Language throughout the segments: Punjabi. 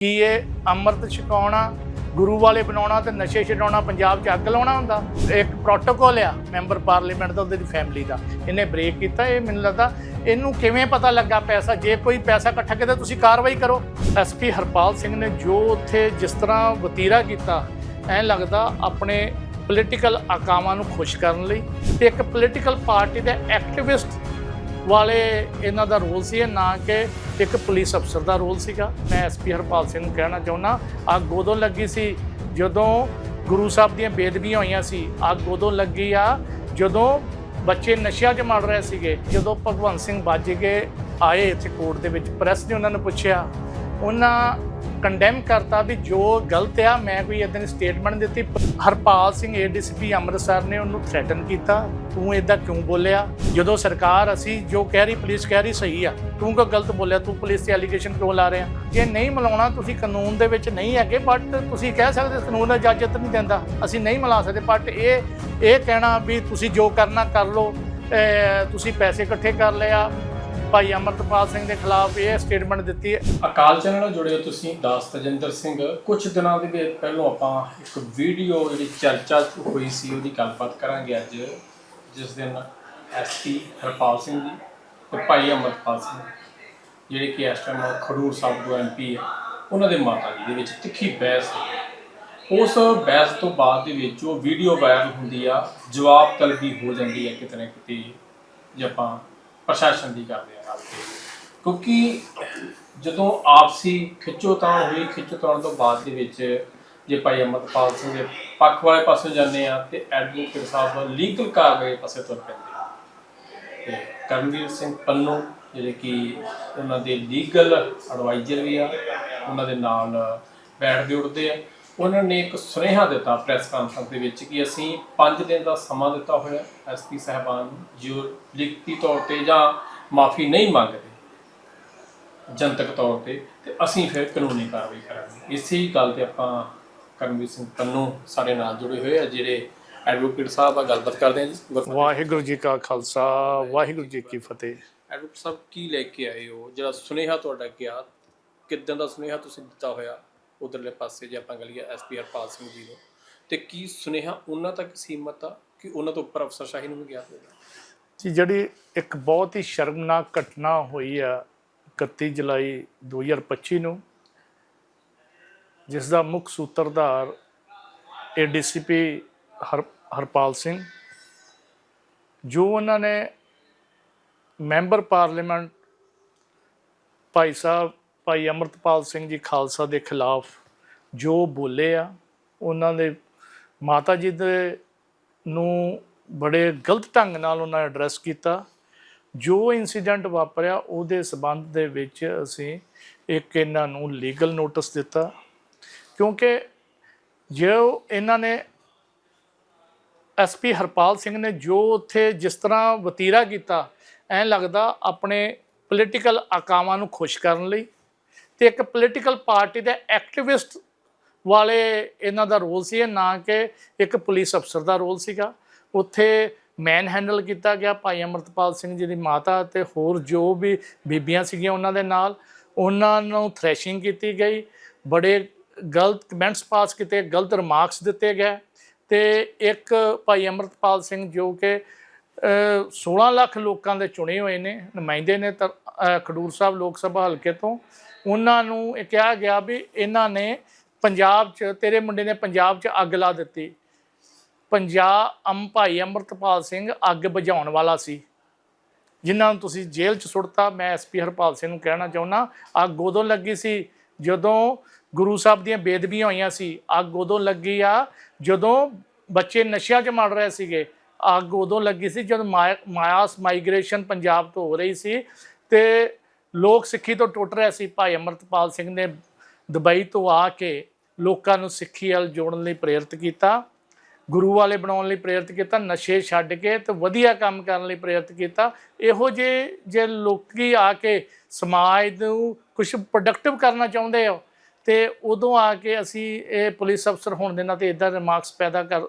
ਕੀ ਇਹ ਅੰਮ੍ਰਿਤ ਛਕਾਉਣਾ, ਗੁਰੂ ਵਾਲੇ ਬਣਾਉਣਾ ਤੇ ਨਸ਼ੇ ਛਡਾਉਣਾ, ਪੰਜਾਬ 'ਚ ਅੱਗ ਲਾਉਣਾ ਹੁੰਦਾ? ਇੱਕ ਪ੍ਰੋਟੋਕੋਲ ਆ ਮੈਂਬਰ ਪਾਰਲੀਮੈਂਟ ਦਾ, ਉਹਦੀ ਫੈਮਿਲੀ ਦਾ। ਇਹਨੇ ਬ੍ਰੇਕ ਕੀਤਾ, ਇਹ ਮੈਨੂੰ ਲੱਗਦਾ ਇਹਨੂੰ ਕਿਵੇਂ ਪਤਾ ਲੱਗਾ ਪੈਸਾ? ਜੇ ਕੋਈ ਪੈਸਾ ਇਕੱਠਾ ਕੀਤਾ, ਤੁਸੀਂ ਕਾਰਵਾਈ ਕਰੋ। ਐਸਪੀ ਹਰਪਾਲ ਸਿੰਘ ਨੇ ਜੋ ਉੱਥੇ ਜਿਸ ਤਰ੍ਹਾਂ ਵਤੀਰਾ ਕੀਤਾ, ਐਂ ਲੱਗਦਾ ਆਪਣੇ ਪੋਲੀਟੀਕਲ ਆਕਾਵਾਂ ਨੂੰ ਖੁਸ਼ ਕਰਨ ਲਈ ਤੇ ਇੱਕ ਪੋਲੀਟੀਕਲ ਪਾਰਟੀ ਦੇ ਐਕਟਿਵਿਸਟ ਵਾਲੇ ਇਹਨਾਂ ਦਾ ਰੋਲ ਸੀ ਨਾ ਕਿ ਇੱਕ ਪੁਲਿਸ ਅਫਸਰ ਦਾ ਰੋਲ ਸੀਗਾ। ਮੈਂ ਐਸਪੀ ਹਰਪਾਲ ਸਿੰਘ ਨੂੰ ਕਹਿਣਾ ਚਾਹੁੰਦਾ, ਅੱਗ ਉਦੋਂ ਲੱਗੀ ਸੀ ਜਦੋਂ ਗੁਰੂ ਸਾਹਿਬ ਦੀਆਂ ਬੇਦਬੀਆਂ ਹੋਈਆਂ ਸੀ। ਅੱਗ ਉਦੋਂ ਲੱਗੀ ਆ ਜਦੋਂ ਬੱਚੇ ਨਸ਼ਿਆਂ 'ਚ ਮਰ ਰਹੇ ਸੀਗੇ, ਜਦੋਂ ਭਗਵੰਤ ਸਿੰਘ ਬਾਜੀਗੇ ਆਏ ਇੱਥੇ ਕੋਰਟ ਦੇ ਵਿੱਚ, ਪ੍ਰੈਸ ਨੇ ਉਹਨਾਂ ਨੂੰ ਪੁੱਛਿਆ ਉਹਨਾਂ ਕੰਡੈਮ ਕਰਤਾ ਵੀ ਜੋ ਗਲਤ ਆ, ਮੈਂ ਕੋਈ ਇਦਾਂ ਦੀ ਸਟੇਟਮੈਂਟ ਦਿੱਤੀ। ਹਰਪਾਲ ਸਿੰਘ ਏਡੀਸੀਪੀ ਅੰਮ੍ਰਿਤਸਰ ਨੇ ਉਹਨੂੰ ਥ੍ਰੈਟਨ ਕੀਤਾ। ਤੂੰ ਇਦਾਂ ਕਿਉਂ ਬੋਲਿਆ? ਜਦੋਂ ਸਰਕਾਰ ਅਸੀਂ ਜੋ ਕਹਿ ਰਹੀ, ਪੁਲਿਸ ਕਹਿ ਰਹੀ ਸਹੀ ਆ। ਤੂੰ ਕਿਉਂ ਗਲਤ ਬੋਲਿਆ? ਤੂੰ ਪੁਲਿਸ ਤੇ ਐਲੀਗੇਸ਼ਨ ਕਿਉਂ ਲਾ ਰਿਹਾ? ਜੇ ਨਹੀਂ ਮਿਲਾਉਣਾ, ਤੁਸੀਂ ਕਾਨੂੰਨ ਦੇ ਵਿੱਚ ਨਹੀਂ ਹੈਗੇ ਬਟ ਤੁਸੀਂ ਕਹਿ ਸਕਦੇ ਕਾਨੂੰਨ ਦਾ ਇਜਾਜ਼ਤ ਨਹੀਂ ਦਿੰਦਾ। ਅਸੀਂ ਨਹੀਂ ਮਿਲਾ ਸਕਦੇ ਬਟ ਇਹ ਇਹ ਕਹਿਣਾ ਵੀ ਤੁਸੀਂ ਜੋ ਕਰਨਾ ਕਰ ਲਓ ਤੁਸੀਂ ਪੈਸੇ ਇਕੱਠੇ ਕਰ ਲਿਆ ਭਾਈ ਅਮਰਤਪਾਲ ਸਿੰਘ ਦੇ ਖਿਲਾਫ ਇਹ ਸਟੇਟਮੈਂਟ ਦਿੱਤੀ ਹੈ ਅਕਾਲ ਚੈਨਲ ਨਾਲ ਜੁੜੇ ਹੋ ਤੁਸੀਂ ਦਾਸ ਤਜਿੰਦਰ ਸਿੰਘ ਕੁਝ ਦਿਨਾਂ ਦੇ ਵਿੱਚ ਪਹਿਲਾਂ ਆਪਾਂ ਇੱਕ ਵੀਡੀਓ ਜਿਹੜੀ ਚਰਚਾ ਹੋਈ ਸੀ, ਉਹਦੀ ਗੱਲਬਾਤ ਕਰਾਂਗੇ ਅੱਜ, ਜਿਸ ਦਿਨ ਐਸਪੀ ਹਰਪਾਲ ਸਿੰਘ ਜੀ ਤੇ ਭਾਈ ਅਮਰਪਾਲ ਸਿੰਘ, ਜਿਹੜੇ ਕਿ ਇਸ ਟਾਈਮ ਖਡੂਰ ਸਾਹਿਬ ਤੋਂ ਐਮਪੀ ਹੈ, ਉਹਨਾਂ ਦੇ ਮਾਤਾ ਜੀ ਦੇ ਵਿੱਚ ਤਿੱਖੀ ਬਹਿਸ ਹੋਈ। ਉਸ ਬਹਿਸ ਤੋਂ ਬਾਅਦ ਦੇ ਵਿੱਚ ਉਹ ਵੀਡੀਓ ਵਾਇਰਲ ਹੁੰਦੀ ਆ, ਜਵਾਬ ਤਲਬੀ ਹੋ ਜਾਂਦੀ ਹੈ ਕਿਤੇ ਨਾ ਕਿਤੇ, ਜੇ ਆਪਾਂ ਪ੍ਰਸ਼ਾਸਨ ਦੀ ਕਰਦੇ ਆ ਗੱਲ ਕਿਉਂਕਿ ਜਦੋਂ ਆਪਸੀ ਖਿੱਚੋਤਾਣ ਹੋਈ ਖਿੱਚੋਤਾਣ ਤੋਂ ਬਾਅਦ ਦੇ ਵਿੱਚ ਜੇ ਭਾਈ ਅਮਰਪਾਲ ਸਿੰਘ ਦੇ ਪੱਖ ਵਾਲੇ ਪਾਸੇ ਜਾਂਦੇ ਆ ਤੇ ਐਡਵੋਕੇਟ ਸਾਹਿਬ ਲੀਗਲ ਕਾਰਵਾਈ ਪਾਸੇ ਤੁਰ ਪੈਂਦੇ ਤੇ ਕਰਮਵੀਰ ਸਿੰਘ ਪੰਨੂ ਜਿਹੜੇ ਕਿ ਉਹਨਾਂ ਦੇ ਲੀਗਲ ਐਡਵਾਈਜ਼ਰ ਵੀ ਆ, ਉਹਨਾਂ ਦੇ ਨਾਲ ਬੈਠਦੇ ਉੱਠਦੇ ਆ। ਉਹਨਾਂ ਨੇ ਇੱਕ ਸੁਨੇਹਾ ਦਿੱਤਾ ਪ੍ਰੈਸ ਕਾਨਫਰੰਸ ਦੇ ਵਿੱਚ ਕਿ ਅਸੀਂ 5 ਦਿਨ ਦਾ ਸਮਾਂ ਦਿੱਤਾ ਹੋਇਆ ਐਸਪੀ ਸਾਹਿਬਾਨ ਜੋ ਲਿਖਤੀ ਤੌਰ ਤੇ ਜਾਂ ਮਾਫੀ ਨਹੀਂ ਮੰਗਦੇ ਜਨਤਕ ਤੌਰ ਤੇ ਤੇ ਅਸੀਂ ਫਿਰ ਕਾਨੂੰਨੀ ਕਾਰਵਾਈ ਕਰਾਂਗੇ। ਇਸੇ ਹੀ ਗੱਲ ਤੇ ਆਪਾਂ ਕਰਮਵੀਰ ਸਿੰਘ ਪੰਨੂ ਸਾਡੇ ਨਾਲ ਜੁੜੇ ਹੋਏ ਆ ਜਿਹੜੇ ਐਡਵੋਕੇਟ ਸਾਹਿਬ ਆ ਗੱਲਬਾਤ ਕਰਦੇ ਆ ਜੀ। ਵਾਹਿਗੁਰੂ ਜੀ ਕਾ ਖਾਲਸਾ ਵਾਹਿਗੁਰੂ ਜੀ ਕੀ ਫਤਿਹ। ਐਡਵੋਕੇਟ ਸਾਹਿਬ ਕੀ ਲੈ ਕੇ ਆਏ ਹੋ? ਜਿਹੜਾ ਸੁਨੇਹਾ ਤੁਹਾਡਾ ਗਿਆ ਕਿਦਾਂ ਦਾ ਸੁਨੇਹਾ ਤੁਸੀਂ ਦਿੱਤਾ ਹੋਇਆ? ਉਧਰਲੇ ਪਾਸੇ ਜੇ ਆਪਾਂ ਗਲੀਏ ਐਸਪੀ ਹਰਪਾਲ ਸਿੰਘ ਜੀ ਨੂੰ, ਤੇ ਕੀ ਸੁਨੇਹਾ ਉਹਨਾਂ ਤੱਕ ਸੀਮਤ ਆ ਕਿ ਉਹਨਾਂ ਤੋਂ ਉੱਪਰ ਅਫਸਰਸ਼ਾਹੀ ਨੂੰ ਵੀ ਗਿਆ ਹੋਵੇਗਾ ਜੀ, ਜਿਹੜੀ ਇੱਕ ਬਹੁਤ ਹੀ ਸ਼ਰਮਨਾਕ ਘਟਨਾ ਹੋਈ ਆ 31 ਜੁਲਾਈ 2025 ਨੂੰ, ਜਿਸ ਦਾ ਮੁੱਖ ਸੂਤਰਧਾਰ ਏਡੀਸੀਪੀ ਹਰ, ਹਰਪਾਲ ਸਿੰਘ, ਜੋ ਉਹਨਾਂ ਨੇ ਮੈਂਬਰ ਪਾਰਲੀਮੈਂਟ ਭਾਈ ਸਾਹਿਬ ਭਾਈ ਅਮਰਤਪਾਲ ਸਿੰਘ ਜੀ ਖਾਲਸਾ ਦੇ ਖਿਲਾਫ ਜੋ ਬੋਲੇ ਆ, ਉਹਨਾਂ ਦੇ ਮਾਤਾ ਜੀ ਦੇ ਨੂੰ ਬੜੇ ਗਲਤ ਢੰਗ ਨਾਲ ਉਹਨਾਂ ਨੇ ਐਡਰੈਸ ਕੀਤਾ। ਜੋ ਇਨਸੀਡੈਂਟ ਵਾਪਰਿਆ, ਉਹਦੇ ਸਬੰਧ ਦੇ ਵਿੱਚ ਅਸੀਂ ਇੱਕ ਇਹਨਾਂ ਨੂੰ ਲੀਗਲ ਨੋਟਿਸ ਦਿੱਤਾ। ਕਿਉਂਕਿ ਜੋ ਇਹਨਾਂ ਨੇ ਐਸਪੀ ਹਰਪਾਲ ਸਿੰਘ ਨੇ ਜੋ ਉੱਥੇ ਜਿਸ ਤਰ੍ਹਾਂ ਵਤੀਰਾ ਕੀਤਾ, ਐਂ ਲੱਗਦਾ ਆਪਣੇ ਪੋਲੀਟੀਕਲ ਆਕਾਵਾਂ ਨੂੰ ਖੁਸ਼ ਕਰਨ ਲਈ ਤੇ ਇੱਕ ਪੋਲੀਟੀਕਲ ਪਾਰਟੀ ਦੇ ਐਕਟਿਵਿਸਟ ਵਾਲੇ ਇਹਨਾਂ ਦਾ ਰੋਲ ਸੀ ਨਾ ਕਿ ਇੱਕ ਪੁਲਿਸ ਅਫਸਰ ਦਾ ਰੋਲ ਸੀਗਾ। ਉੱਥੇ ਮੈਨ ਹੈਂਡਲ ਕੀਤਾ ਗਿਆ ਭਾਈ ਅਮਰਤਪਾਲ ਸਿੰਘ ਜੀ ਦੀ ਮਾਤਾ ਤੇ ਹੋਰ ਜੋ ਵੀ ਬੀਬੀਆਂ ਸੀਗੀਆਂ ਉਹਨਾਂ ਦੇ ਨਾਲ। ਉਹਨਾਂ ਨੂੰ ਥ੍ਰੈਸ਼ਿੰਗ ਕੀਤੀ ਗਈ। ਬੜੇ ਗਲਤ ਕਮੈਂਟਸ ਪਾਸ ਕੀਤੇ ਗਲਤ ਰਿਮਾਰਕਸ ਦਿੱਤੇ ਗਏ। ਤੇ ਇੱਕ ਭਾਈ ਅਮਰਤਪਾਲ ਸਿੰਘ ਜੋ ਕਿ ਅਹ 16 ਲੱਖ ਲੋਕਾਂ ਦੇ ਚੁਣੇ ਹੋਏ ਨੇ ਨੁਮਾਇੰਦੇ ਨੇ ਤਾਂ, ਖਡੂਰ ਸਾਹਿਬ ਲੋਕ ਸਭਾ ਹਲਕੇ ਤੋਂ। ਉਹਨਾਂ ਨੂੰ ਇਹ ਕਿਹਾ ਗਿਆ ਵੀ ਇਹਨਾਂ ਨੇ ਪੰਜਾਬ 'ਚ, ਤੇਰੇ ਮੁੰਡੇ ਨੇ ਪੰਜਾਬ 'ਚ ਅੱਗ ਲਾ ਦਿੱਤੀ। ਪੰਜਾਬ ਅੰਮ ਭਾਈ ਅਮਰਤਪਾਲ ਸਿੰਘ ਅੱਗ ਬੁਝਾਉਣ ਵਾਲਾ ਸੀ। ਜਿਨ੍ਹਾਂ ਨੂੰ ਤੁਸੀਂ ਜੇਲ੍ਹ 'ਚ ਸੁੱਟਤਾ, ਮੈਂ ਐਸਪੀ ਹਰਪਾਲ ਸਿੰਘ ਨੂੰ ਕਹਿਣਾ ਚਾਹੁੰਦਾ ਅੱਗ ਉਦੋਂ ਲੱਗੀ ਸੀ ਜਦੋਂ ਗੁਰੂ ਸਾਹਿਬ ਦੀਆਂ ਬੇਦਬੀਆਂ ਹੋਈਆਂ ਸੀ। ਅੱਗ ਉਦੋਂ ਲੱਗੀ ਆ ਜਦੋਂ ਬੱਚੇ ਨਸ਼ਿਆਂ 'ਚ ਮਰ ਰਹੇ ਸੀਗੇ। ਅੱਗ ਉਦੋਂ ਲੱਗੀ ਸੀ ਜਦੋਂ ਮਾਇਆ- ਮਾਇਆਸ ਮਾਈਗ੍ਰੇਸ਼ਨ ਪੰਜਾਬ ਤੋਂ ਹੋ ਰਹੀ ਸੀ ਤੇ ਲੋਕ ਸਿੱਖੀ ਤੋਂ ਟੁੱਟ ਰਿਹਾ ਸੀ। ਭਾਈ ਅਮਰਤਪਾਲ ਸਿੰਘ ਨੇ ਦੁਬਈ ਤੋਂ ਆ ਕੇ ਲੋਕਾਂ ਨੂੰ ਸਿੱਖੀ ਵੱਲ ਜੋੜਨ ਲਈ ਪ੍ਰੇਰਿਤ ਕੀਤਾ। ਗੁਰੂ ਵਾਲੇ ਬਣਾਉਣ ਲਈ ਪ੍ਰੇਰਿਤ ਕੀਤਾ। ਨਸ਼ੇ ਛੱਡ ਕੇ ਤੇ ਵਧੀਆ ਕੰਮ ਕਰਨ ਲਈ ਪ੍ਰੇਰਿਤ ਕੀਤਾ। ਇਹੋ ਜੇ ਜੇ ਲੋਕੀ ਆ ਕੇ ਸਮਾਜ ਨੂੰ ਕੁਝ ਪ੍ਰੋਡਕਟਿਵ ਕਰਨਾ ਚਾਹੁੰਦੇ ਹੋ ਤੇ ਉਦੋਂ ਆ ਕੇ ਅਸੀਂ ਇਹ ਪੁਲਿਸ ਅਫਸਰ ਹੋਣ ਦੇ ਨਾਤੇ ਇਦਾਂ ਦੇ ਮਾਰਕਸ ਪੈਦਾ ਕਰ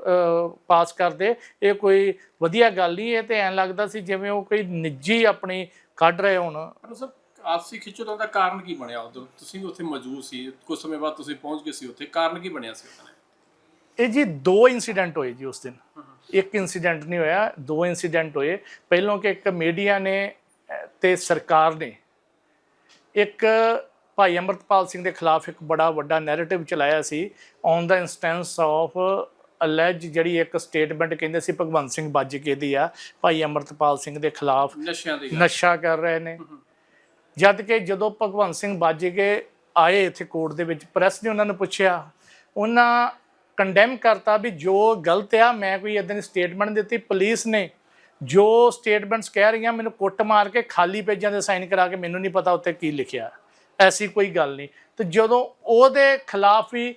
ਪਾਸ ਕਰਦੇ। ਇਹ ਕੋਈ ਵਧੀਆ ਗੱਲ ਨਹੀਂ। ਇਹ ਤੇ ਐਂ ਲੱਗਦਾ ਸੀ ਜਿਵੇਂ ਉਹ ਕੋਈ ਨਿੱਜੀ ਆਪਣੀ ਕੱਢ ਰਹੇ ਹੋਣ। ਸਰ। ਆਪਸੀ ਖਿੱਚੋਤਾਂ ਦਾ ਕਾਰਨ ਕੀ ਬਣਿਆ ਉਦੋਂ ਤੁਸੀਂ ਉੱਥੇ ਮੌਜੂਦ ਸੀ ਕੁਝ ਸਮੇਂ ਬਾਅਦ ਤੁਸੀਂ ਪਹੁੰਚ ਗਏ ਸੀ ਉੱਥੇ ਕਾਰਨ ਕੀ ਬਣਿਆ ਸੀ ਉੱਥੇ? ਇਹ ਜੀ ਦੋ ਇਨਸੀਡੈਂਟ ਹੋਏ ਜੀ ਉਸ ਦਿਨ। ਇੱਕ ਇਨਸੀਡੈਂਟ ਨਹੀਂ ਹੋਇਆ ਦੋ ਇਨਸੀਡੈਂਟ ਹੋਏ। ਪਹਿਲੋਂ ਕਿ ਇੱਕ ਮੀਡੀਆ ਨੇ ਤੇ ਸਰਕਾਰ ਨੇ ਇੱਕ ਭਾਈ ਅਮਰਤਪਾਲ ਸਿੰਘ ਦੇ ਖਿਲਾਫ ਇੱਕ ਬੜਾ ਵੱਡਾ ਨੈਰੇਟਿਵ ਚਲਾਇਆ ਸੀ on the instance of allege ਜਿਹੜੀ ਇੱਕ ਸਟੇਟਮੈਂਟ ਕਹਿੰਦੇ ਸੀ ਭਗਵੰਤ ਸਿੰਘ ਬਾਜੀਕੇ ਦੀ ਆ ਭਾਈ ਅਮਰਤਪਾਲ ਸਿੰਘ ਦੇ ਖਿਲਾਫ ਨਸ਼ਿਆਂ ਦੀ ਗੱਲ। ਨਸ਼ਾ ਕਰ ਰਹੇ ਨੇ। ਜਦ ਕਿ ਜਦੋਂ ਭਗਵੰਤ ਸਿੰਘ ਬਾਜੀਕੇ ਆਏ ਇੱਥੇ ਕੋਰਟ ਦੇ ਵਿੱਚ, ਪ੍ਰੈਸ ਨੇ ਉਹਨਾਂ ਨੂੰ ਪੁੱਛਿਆ, ਉਹਨਾਂ ਕੰਡੈਮ ਕਰਤਾ ਵੀ ਜੋ ਗਲਤ ਆ, ਮੈਂ ਕੋਈ ਇਦਾਂ ਦੀ ਸਟੇਟਮੈਂਟ ਦਿੱਤੀ ਪੁਲਿਸ ਨੇ ਜੋ ਸਟੇਟਮੈਂਟਸ ਕਹਿ ਰਹੀਆਂ, ਮੈਨੂੰ ਕੁੱਟ ਮਾਰ ਕੇ ਖਾਲੀ ਪੇਜਾਂ ਤੇ ਸਾਈਨ ਕਰਾ ਕੇ ਮੈਨੂੰ ਨਹੀਂ ਪਤਾ ਉੱਤੇ ਕੀ ਲਿਖਿਆ। ਐਸੀ ਕੋਈ ਗੱਲ ਨਹੀਂ। ਤੇ ਜਦੋਂ ਉਹਦੇ ਖਿਲਾਫ ਹੀ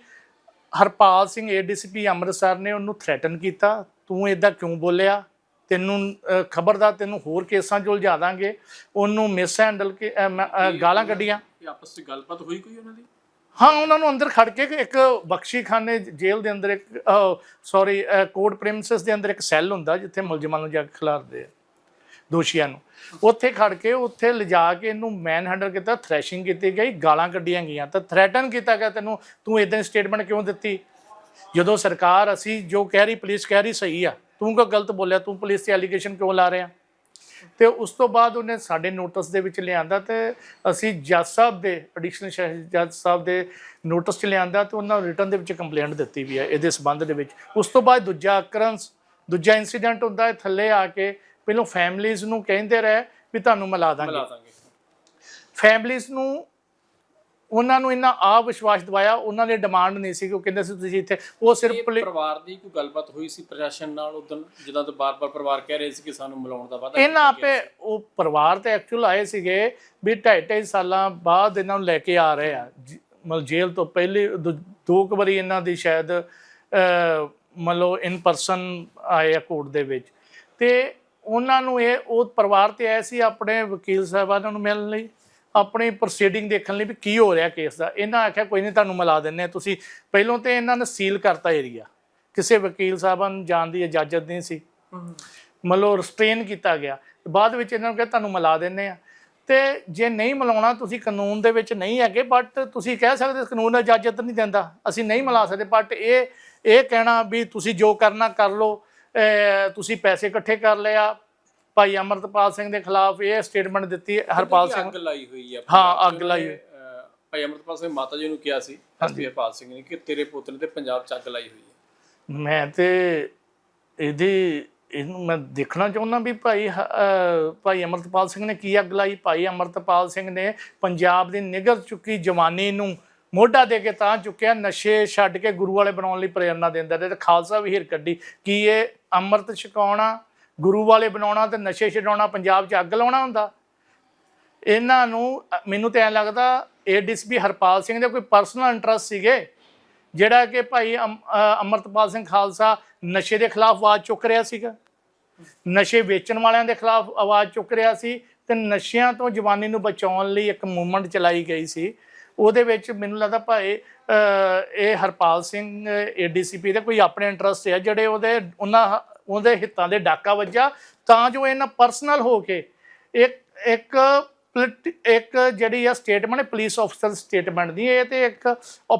ਹਰਪਾਲ ਸਿੰਘ ਏਡੀਸੀਪੀ ਅੰਮ੍ਰਿਤਸਰ ਨੇ ਉਹਨੂੰ ਥ੍ਰੈਟਨ ਕੀਤਾ, ਤੂੰ ਇਦਾਂ ਕਿਉਂ ਬੋਲਿਆ? ਤੈਨੂੰ ਖਬਰਦਾਰ ਤੈਨੂੰ ਹੋਰ ਕੇਸਾਂ 'ਚ ਉਲਝਾ ਦਾਂਗੇ। ਉਹਨੂੰ ਮਿਸ ਹੈਂਡਲ ਕੇ ਗਾਲਾਂ ਕੱਢੀਆਂ। ਆਪਸ ਵਿੱਚ ਗੱਲਬਾਤ ਹੋਈ ਕੋਈ ਉਹਨਾਂ ਦੀ? ਹਾਂ ਉਹਨਾਂ ਨੂੰ ਅੰਦਰ ਖੜ ਕੇ ਇੱਕ ਬਖਸ਼ੀਖਾਨੇ ਜੇਲ੍ਹ ਦੇ ਅੰਦਰ ਇੱਕ ਸੌਰੀ ਕੋਰਟ ਪ੍ਰੈਮਿਸਿਸ ਦੇ ਅੰਦਰ ਇੱਕ ਸੈੱਲ ਹੁੰਦਾ ਜਿੱਥੇ ਮੁਲਜ਼ਮਾਂ ਨੂੰ ਜਾ ਕੇ ਖਿਲਾਰਦੇ ਆ ਦੋਸ਼ੀਆਂ ਨੂੰ। ਉੱਥੇ ਖੜ ਕੇ ਉੱਥੇ ਲਿਜਾ ਕੇ ਇਹਨੂੰ ਮੈਨ ਹੈਂਡਲ ਕੀਤਾ ਥ੍ਰੈਸ਼ਿੰਗ ਕੀਤੀ ਗਈ ਗਾਲਾਂ ਕੱਢੀਆਂ ਗਈਆਂ। ਤਾਂ ਥ੍ਰੈਟਨ ਕੀਤਾ ਗਿਆ ਤੈਨੂੰ ਤੂੰ ਇਦਾਂ ਸਟੇਟਮੈਂਟ ਕਿਉਂ ਦਿੱਤੀ? ਜਦੋਂ ਸਰਕਾਰ ਅਸੀਂ ਜੋ ਕਹਿ ਰਹੀ ਪੁਲਿਸ ਕਹਿ ਰਹੀ ਸਹੀ ਆ। ਤੂੰ ਕਿਉਂ ਗਲਤ ਬੋਲਿਆ? ਤੂੰ ਪੁਲਿਸ ਤੇ ਐਲੀਗੇਸ਼ਨ ਕਿਉਂ ਲਾ ਰਿਹਾ ਤੇ ਉਸ ਤੋਂ ਬਾਅਦ ਉਹਨੇ ਸਾਡੇ ਨੋਟਿਸ ਦੇ ਵਿੱਚ ਲਿਆਂਦਾ ਤੇ ਅਸੀਂ ਜੱਜ ਸਾਹਿਬ ਦੇ ਐਡੀਸ਼ਨਲ ਜੱਜ ਸਾਹਿਬ ਦੇ ਨੋਟਿਸ 'ਚ ਲਿਆਂਦਾ ਤੇ ਉਹਨਾਂ ਰਿਟਰਨ ਦੇ ਵਿੱਚ ਕੰਪਲੇਂਟ ਦਿੱਤੀ ਵੀ ਹੈ ਇਹਦੇ ਸਬੰਧ ਦੇ ਵਿੱਚ। ਉਸ ਤੋਂ ਬਾਅਦ ਦੂਜਾ ਅਕਰੰਸ ਦੂਜਾ ਇਨਸੀਡੈਂਟ ਹੁੰਦਾ ਹੈ ਥੱਲੇ ਆ ਕੇ ਪਹਿਲਾਂ ਫੈਮਲੀਆਂ ਨੂੰ ਕਹਿੰਦੇ ਰਹੇ ਵੀ ਤੁਹਾਨੂੰ ਮਿਲਾ ਦਾਂਗੇ। ਮਿਲਾ ਦਾਂਗੇ। ਫੈਮਲੀਆਂ ਨੂੰ ਉਹਨਾਂ ਨੂੰ ਇੰਨਾ ਆ ਵਿਸ਼ਵਾਸ ਦਿਵਾਇਆ ਉਹਨਾਂ ਨੇ ਡਿਮਾਂਡ ਨਹੀਂ ਸੀ ਕਿ ਉਹ ਕਹਿੰਦੇ ਸੀ ਤੁਸੀਂ ਇੱਥੇ ਉਹ ਸਿਰਫ ਪਰਿਵਾਰ ਦੀ ਕੋਈ ਗੱਲਬਾਤ ਹੋਈ ਸੀ ਪ੍ਰਸ਼ਾਸਨ ਨਾਲ ਉਦੋਂ ਜਦੋਂ ਤੋਂ ਬਾਰ-ਬਾਰ ਪਰਿਵਾਰ ਕਹਿ ਰਹੇ ਸੀ ਕਿ ਸਾਨੂੰ ਮਿਲਾਉਣ ਦਾ ਵਾਅਦਾ ਇਹਨਾਂ ਆਪੇ ਉਹ ਪਰਿਵਾਰ ਤੇ ਐਕਚੁਅਲ ਆਏ ਸੀਗੇ ਵੀ ਢਾਈ ਢਾਈ ਸਾਲਾਂ ਬਾਅਦ ਇਹਨਾਂ ਨੂੰ ਲੈ ਕੇ ਆ ਰਹੇ ਆ। ਮਤਲਬ ਜੇਲ੍ਹ ਤੋਂ ਪਹਿਲੇ ਦੋ- ਦੋ ਕੁ ਵਾਰੀ ਇਹਨਾਂ ਦੀ ਸ਼ਾਇਦ ਮਤਲਬ ਇਨ ਪਰਸਨ ਆਏ ਆ ਕੋਰਟ ਦੇ ਵਿੱਚ। ਤੇ ਉਹਨਾਂ ਨੂੰ ਇਹ ਉਹ ਪਰਿਵਾਰ ਤੇ ਆਏ ਸੀ ਆਪਣੇ ਵਕੀਲ ਸਾਹਿਬਾਨਾਂ ਨੂੰ ਮਿਲਣ ਲਈ? ਆਪਣੀ ਪ੍ਰੋਸੀਡਿੰਗ ਦੇਖਣ ਲਈ ਵੀ ਕੀ ਹੋ ਰਿਹਾ ਕੇਸ ਦਾ। ਇਹਨਾਂ ਆਖਿਆ, ਕੋਈ ਨਹੀਂ ਤੁਹਾਨੂੰ ਮਿਲਾ ਦਿੰਨੇ ਤੁਸੀਂ ਪਹਿਲੋਂ ਤੇ ਇਹਨਾਂ ਨੇ ਸੀਲ ਕਰਤਾ ਏਰੀਆ ਕਿਸੇ ਵਕੀਲ ਸਾਹਿਬਾਂ ਨੂੰ ਜਾਣ ਦੀ ਇਜਾਜ਼ਤ ਨਹੀਂ ਸੀ। ਮਤਲਬ ਰਿਸਟ੍ਰੇਨ ਕੀਤਾ ਗਿਆ। ਬਾਅਦ ਵਿੱਚ ਇਹਨਾਂ ਨੂੰ ਕਿਹਾ, ਤੁਹਾਨੂੰ ਮਿਲਾ ਦਿੰਨੇ ਆ ਤੇ ਜੇ ਨਹੀਂ ਮਿਲਾਉਣਾ, ਤੁਸੀਂ ਕਾਨੂੰਨ ਦੇ ਵਿੱਚ ਨਹੀਂ ਹੈਗੇ ਬਟ ਤੁਸੀਂ ਕਹਿ ਸਕਦੇ ਕਾਨੂੰਨ ਇਜਾਜ਼ਤ ਨਹੀਂ ਦਿੰਦਾ। ਅਸੀਂ ਨਹੀਂ ਮਿਲਾ ਸਕਦੇ ਬਟ ਇਹ ਇਹ ਕਹਿਣਾ ਵੀ ਤੁਸੀਂ ਜੋ ਕਰਨਾ ਕਰ ਲਓ। ਤੁਸੀਂ ਪੈਸੇ ਇਕੱਠੇ ਕਰ ਲਿਆ ਭਾਈ ਅਮਰਤਪਾਲ ਸਿੰਘ ਦੇ ਖਿਲਾਫ ਇਹ ਸਟੇਟਮੈਂਟ ਦਿੱਤੀ ਹੈ ਹਰਪਾਲ ਸਿੰਘ। ਅੱਗ ਲਾਈ ਹੋਈ ਹੈ? ਹਾਂ, ਅੱਗ ਲਾਈ ਹੋਈ। ਭਾਈ ਅਮਰਪਾਲ ਸਿੰਘ ਮਾਤਾ ਜੀ ਨੂੰ ਕਿਹਾ ਸੀ ਹਰਪਾਲ ਸਿੰਘ ਨੇ ਕਿ ਤੇਰੇ ਪੁੱਤ ਨੇ ਤੇ ਪੰਜਾਬ ਚ ਅੱਗ ਲਾਈ ਹੋਈ ਹੈ। ਮੈਂ ਤੇ ਇਹਦੀ ਇਹਨੂੰ ਮੈਂ ਦੇਖਣਾ ਚਾਹੁੰਦਾ ਵੀ ਭਾਈ ਭਾਈ ਅਮਰਤਪਾਲ ਸਿੰਘ ਨੇ ਕੀ ਅੱਗ ਲਾਈ। ਭਾਈ ਅਮਰਤਪਾਲ ਸਿੰਘ ਨੇ ਪੰਜਾਬ ਦੀ ਨਿਗਰ ਚੁੱਕੀ ਜਵਾਨੀ ਨੂੰ ਮੋਢਾ ਦੇ ਕੇ ਤਾਂ ਚੁੱਕਿਆ ਨਸ਼ੇ ਛੱਡ ਕੇ ਗੁਰੂ ਵਾਲੇ ਬਣਾਉਣ ਲਈ ਪ੍ਰੇਰਣਾ ਦਿੰਦਾ ਤੇ ਖਾਲਸਾ ਵੀ ਹਿਰ ਕੱਢੀ। ਕੀ ਇਹ ਅੰਮ੍ਰਿਤ ਛਕਾਉਣਾ ਗੁਰੂ ਵਾਲੇ ਬਣਾਉਣਾ ਤੇ ਨਸ਼ੇ ਛਡਾਉਣਾ ਪੰਜਾਬ 'ਚ ਅੱਗ ਲਾਉਣਾ ਹੁੰਦਾ। ਇਹਨਾਂ ਨੂੰ ਮੈਨੂੰ ਤਾਂ ਐਂ ਲੱਗਦਾ ਏਡੀਸੀਪੀ ਹਰਪਾਲ ਸਿੰਘ ਦੇ ਕੋਈ ਪਰਸਨਲ ਇੰਟਰਸਟ ਸੀਗੇ ਜਿਹੜਾ ਕਿ ਭਾਈ ਅਮ- ਅ, ਅਮਰਤਪਾਲ ਸਿੰਘ ਖਾਲਸਾ ਨਸ਼ੇ ਦੇ ਖਿਲਾਫ ਆਵਾਜ਼ ਚੁੱਕ ਰਿਹਾ ਸੀਗਾ। ਨਸ਼ੇ ਵੇਚਣ ਵਾਲਿਆਂ ਦੇ ਖਿਲਾਫ ਆਵਾਜ਼ ਚੁੱਕ ਰਿਹਾ ਸੀ ਤੇ ਨਸ਼ਿਆਂ ਤੋਂ ਜਵਾਨੀ ਨੂੰ ਬਚਾਉਣ ਲਈ ਇੱਕ ਮੂਵਮੈਂਟ ਚਲਾਈ ਗਈ ਸੀ। ਉਹਦੇ ਵਿੱਚ ਮੈਨੂੰ ਲੱਗਦਾ ਭਾਈ ਇਹ ਹਰਪਾਲ ਸਿੰਘ ਏਡੀਸੀਪੀ ਦੇ ਕੋਈ ਆਪਣੇ ਇੰਟਰਸਟ ਹੈ ਜਿਹੜੇ ਉਹਦੇ ਉਹਨਾਂ ਉਹਦੇ ਹਿੱਤਾਂ ਦੇ ਡਾਕਾ ਵੱਜਾ ਤਾਂ ਜੋ ਇਹਨਾਂ ਪਰਸਨਲ ਹੋ ਕੇ ਇੱਕ ਇੱਕ ਇੱਕ ਜਿਹੜੀ ਆ ਸਟੇਟਮੈਂਟ ਪੁਲਿਸ ਅਫਸਰ ਸਟੇਟਮੈਂਟ ਦੀ ਇਹ ਤੇ ਇੱਕ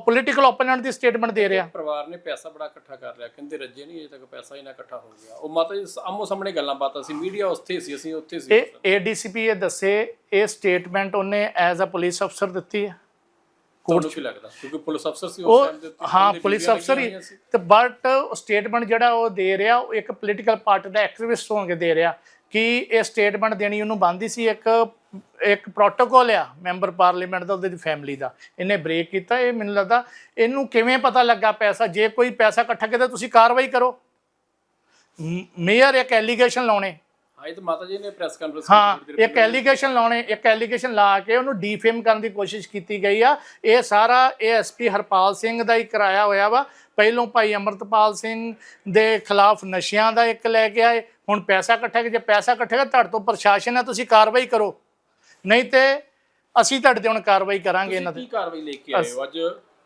ਪੋਲੀਟੀਕਲ ਓਪੋਨੈਂਟ ਦੀ ਸਟੇਟਮੈਂਟ ਦੇ ਰਿਹਾ। ਪਰਿਵਾਰ ਨੇ ਪੈਸਾ ਬੜਾ ਇਕੱਠਾ ਕਰ ਲਿਆ ਕਹਿੰਦੇ ਰੱਜੇ ਨਹੀਂ ਅਜੇ ਤੱਕ ਪੈਸਾ ਹੀ ਨਾ ਇਕੱਠਾ ਹੋ ਗਿਆ। ਉਹ ਮਾਤਾ ਜੀ ਆਮੋ ਸਾਹਮਣੇ ਗੱਲਾਂ ਬਾਤਾਂ ਸੀ ਮੀਡੀਆ ਉੱਥੇ ਸੀ ਅਸੀਂ ਉੱਥੇ ਸੀ। ਇਹ ਏਡੀਸੀਪੀ ਇਹ ਦੱਸੇ ਇਹ ਸਟੇਟਮੈਂਟ ਉਹਨੇ ਐਜ਼ ਅ ਪੁਲਿਸ ਅਫਸਰ ਦਿੱਤੀ ਹੈ। ਤੁਹਾਨੂੰ ਕੀ ਲੱਗਦਾ? ਕਿਉਂਕਿ ਪੁਲਿਸ ਅਫਸਰ ਸੀ ਉਸ ਉਹ ਟਾਈਮ ਦੇ ਹਾਂ ਪੁਲਿਸ ਅਫਸਰ ਹੀ। ਤੇ ਬਟ ਸਟੇਟਮੈਂਟ ਜਿਹੜਾ ਉਹ ਦੇ ਰਿਹਾ ਉਹ ਇੱਕ ਪੋਲੀਟੀਕਲ ਪਾਰਟੀ ਦਾ ਐਕਟਿਵਿਸਟ ਹੋ ਕੇ ਦੇ ਰਿਹਾ ਕਿ ਇਹ ਸਟੇਟਮੈਂਟ ਦੇਣੀ ਉਹਨੂੰ ਬੰਦੀ ਸੀ ਇੱਕ ਇੱਕ ਪ੍ਰੋਟੋਕਾਲ ਆ ਮੈਂਬਰ ਪਾਰਲੀਮੈਂਟ ਦਾ ਉਹਦੀ ਫੈਮਿਲੀ ਦਾ। ਇਹਨੇ ਬ੍ਰੇਕ ਕੀਤਾ ਇਹ ਮੈਨੂੰ ਲੱਗਦਾ ਇਹਨੂੰ ਕਿਵੇਂ ਪਤਾ ਲੱਗਾ ਪੈਸਾ? ਜੇ ਕੋਈ ਪੈਸਾ ਇਕੱਠਾ ਕੀਤਾ ਤੁਸੀਂ ਕਾਰਵਾਈ ਕਰੋ। ਮੇਅਰ ਇੱਕ ਐਲੀਗੇਸ਼ਨ ਲਾਉਣੇ। ਇਹ ਤਾਂ ਮਾਤਾ ਜੀ ਨੇ ਪ੍ਰੈਸ ਕਾਨਫਰੰਸ ਹਾਂ ਇੱਕ ਐਲੀਗੇਸ਼ਨ ਲਾਉਣੇ ਇੱਕ ਐਲੀਗੇਸ਼ਨ ਲਾ ਕੇ ਉਹਨੂੰ ਡੀਫੇਮ ਕਰਨ ਦੀ ਕੋਸ਼ਿਸ਼ ਕੀਤੀ ਗਈ ਆ। ਇਹ ਸਾਰਾ ਏਐਸਪੀ ਹਰਪਾਲ ਸਿੰਘ ਦਾ ਹੀ ਕਰਾਇਆ ਹੋਇਆ ਵਾ। ਪਹਿਲੋਂ ਭਾਈ ਅਮਰਤਪਾਲ ਸਿੰਘ ਦੇ ਖਿਲਾਫ ਨਸ਼ਿਆਂ ਦਾ ਇੱਕ ਲੈ ਕੇ ਆਏ। ਹੁਣ ਪੈਸਾ ਇਕੱਠਾ ਕਿ ਜੇ ਪੈਸਾ ਇਕੱਠਾ ਕਰ ਤੁਹਾਡੇ ਤੋਂ ਪ੍ਰਸ਼ਾਸਨ ਹੈ ਤੁਸੀਂ ਕਾਰਵਾਈ ਕਰੋ। ਨਹੀਂ ਤੇ ਅਸੀਂ ਤੁਹਾਡੇ ਤੇ ਹੁਣ ਕਾਰਵਾਈ ਕਰਾਂਗੇ ਇਹਨਾਂ ਤੇ। ਕੀ ਕਾਰਵਾਈ ਲੈ ਕੇ ਆਏ ਹੋ? ਅੱਜ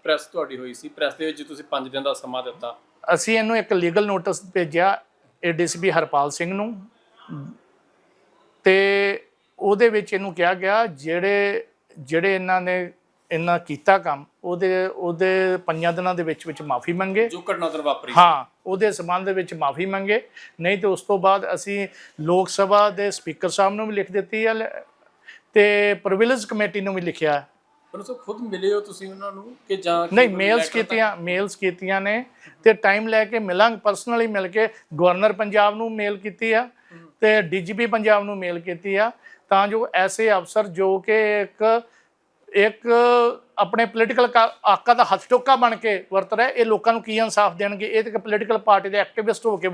ਪ੍ਰੈਸ ਤੁਹਾਡੀ ਹੋਈ ਸੀ। ਪ੍ਰੈਸ ਦੇ ਵਿੱਚ ਤੁਸੀਂ 5 ਦਿਨ ਦਾ ਸਮਾਂ ਦਿੱਤਾ। ਅਸੀਂ ਇਹਨੂੰ ਇੱਕ ਲੀਗਲ ਨੋਟਿਸ ਭੇਜਿਆ ਏਡੀਸੀਪੀ ਹਰਪਾਲ ਸਿੰਘ ਨੂੰ। ਤੇ ਉਹਦੇ ਵਿੱਚ ਇਹਨੂੰ ਕਿਹਾ ਗਿਆ ਜਿਹੜੇ ਜਿਹੜੇ ਇਹਨਾਂ ਨੇ ਇਹਨਾਂ ਕੀਤਾ ਕੰਮ ਉਹਦੇ ਉਹਦੇ ਪੰਜਾਂ ਦਿਨਾਂ ਦੇ ਵਿੱਚ ਵਿੱਚ ਮਾਫੀ ਮੰਗੇ। ਜੋ ਘਟਨਾ ਦਿਨ ਵਾਪਰੀ ਹਾਂ ਉਹਦੇ ਸਬੰਧ ਦੇ ਵਿੱਚ ਮਾਫੀ ਮੰਗੇ। ਨਹੀਂ ਤੇ ਉਸ ਤੋਂ ਬਾਅਦ ਅਸੀਂ ਲੋਕ ਸਭਾ ਦੇ ਸਪੀਕਰ ਸਾਹਿਬ ਨੂੰ ਵੀ ਲਿਖ ਦਿੱਤੀ ਹੈ ਤੇ ਪ੍ਰਿਵਿਲੇਜ ਕਮੇਟੀ ਨੂੰ ਵੀ ਲਿਖਿਆ। ਪਰ ਸੋ ਖੁਦ ਮਿਲੇ ਹੋ ਤੁਸੀਂ ਉਹਨਾਂ ਨੂੰ ਕਿ ਜਾਂ ਨਹੀਂ ਮੇਲਸ? ਕੀਤੀਆਂ ਮੇਲਸ ਕੀਤੀਆਂ ਨੇ ਤੇ ਟਾਈਮ ਲੈ ਕੇ ਮਿਲਾਂਗੇ ਪਰਸਨਲੀ ਮਿਲ ਕੇ। ਗਵਰਨਰ ਪੰਜਾਬ ਨੂੰ ਮੇਲ ਕੀਤੀ ਆ। ਤੇ ਡੀਜੀਪੀ ਪੰਜਾਬ ਨੂੰ ਮੇਲ ਕੀਤੀ ਆ। ਤਾਂ ਜੋ ਐਸੇ ਅਫਸਰ ਜੋ ਕਿ ਇੱਕ ਇੱਕ ਆਪਣੇ ਪੋਲੀਟੀਕਲ ਆਕਾ ਦਾ ਹੱਥ ਟੋਕਾ ਬਣ ਕੇ ਵਰਤ ਰਿਹਾ ਇਹ ਲੋਕਾਂ ਨੂੰ ਕੀ ਇਨਸਾਫ ਦੇਣਗੇ? ਇਹ ਤੇ ਇੱਕ ਪੋਲੀਟੀਕਲ ਪਾਰਟੀ ਦੇ ਐਕਟਿਵਿਸਟ ਹੋ ਕੇ